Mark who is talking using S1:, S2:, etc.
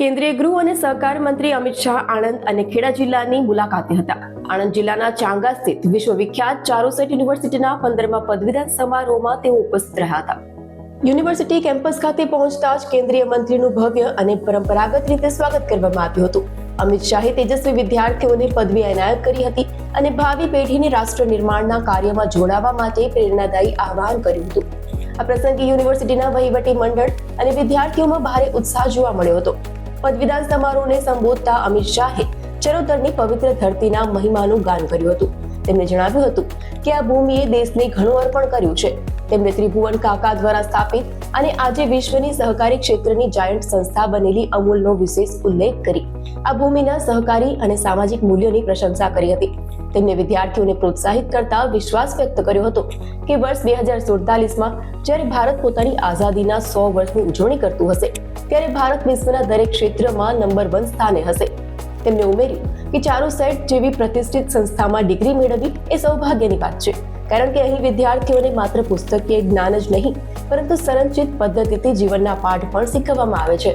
S1: કેન્દ્રીય ગૃહ અને સહકાર મંત્રી અમિત શાહ આણંદ અને ખેડા જિલ્લાની મુલાકાતે હતા. આણંદ જિલ્લાના ચાંગા સ્થિત વિશ્વવિખ્યાત ચારોસેટ યુનિવર્સિટીના પંદરમા પદવીદાન સમારોહમાં તેઓ ઉપસ્થિત રહ્યા હતા. યુનિવર્સિટી કેમ્પસ ખાતે પહોંચતા જ કેન્દ્રીય મંત્રીનું ભવ્ય અને પરંપરાગત રીતે સ્વાગત કરવામાં આવ્યું હતું. અમિત શાહે તેજસ્વી વિદ્યાર્થીઓને પદવી એનાયત કરી હતી અને ભાવિ પેઢીને રાષ્ટ્ર નિર્માણના કાર્યમાં જોડાવા માટે પ્રેરણાદાયી આહવાન કર્યું હતું. આ પ્રસંગે યુનિવર્સિટીના વહીવટી મંડળ અને વિદ્યાર્થીઓમાં ભારે ઉત્સાહ જોવા મળ્યો હતો. પદવીદાન સમારોહને સંબોધતા અમિત શાહે ચરોતરની પવિત્ર ધરતીના મહિમાનું ગાન કર્યું હતું. તેમણે જણાવ્યું હતું કે આ ભૂમિએ દેશને ઘણું અર્પણ કર્યું છે. તેમણે ત્રિભુવન કાકા દ્વારા સ્થાપિત અને આજે વિશ્વની સહકારી ક્ષેત્રની જાયન્ટ સંસ્થા બનેલી અમૂલનો વિશેષ ઉલ્લેખ કરી આ ભૂમિના સહકારી અને સામાજિક મૂલ્યોની પ્રશંસા કરી હતી. તેમણે વિદ્યાર્થીઓને પ્રોત્સાહિત કરતા વિશ્વાસ વ્યક્ત કર્યો હતો કે વર્ષ બે હજાર સુડતાલીસમાં જ્યારે ભારત પોતાની આઝાદીના સો વર્ષની ઉજવણી કરતું હશે ત્યારે ભારત વિશ્વના દરેક ક્ષેત્રમાં નંબર વન સ્થાને હશે. તેમણે ઉમેર્યું કે ચારુ સેટ જેવી પ્રતિષ્ઠિત સંસ્થામાં ડિગ્રી મેળવવી એ સૌભાગ્યની વાત છે. કારણ કે અહીં વિદ્યાર્થીઓને માત્ર પુસ્તકીય જ્ઞાન જ નહીં, પરંતુ સંરચિત પદ્ધતિથી જીવનના પાઠ પણ શીખવવામાં આવે છે.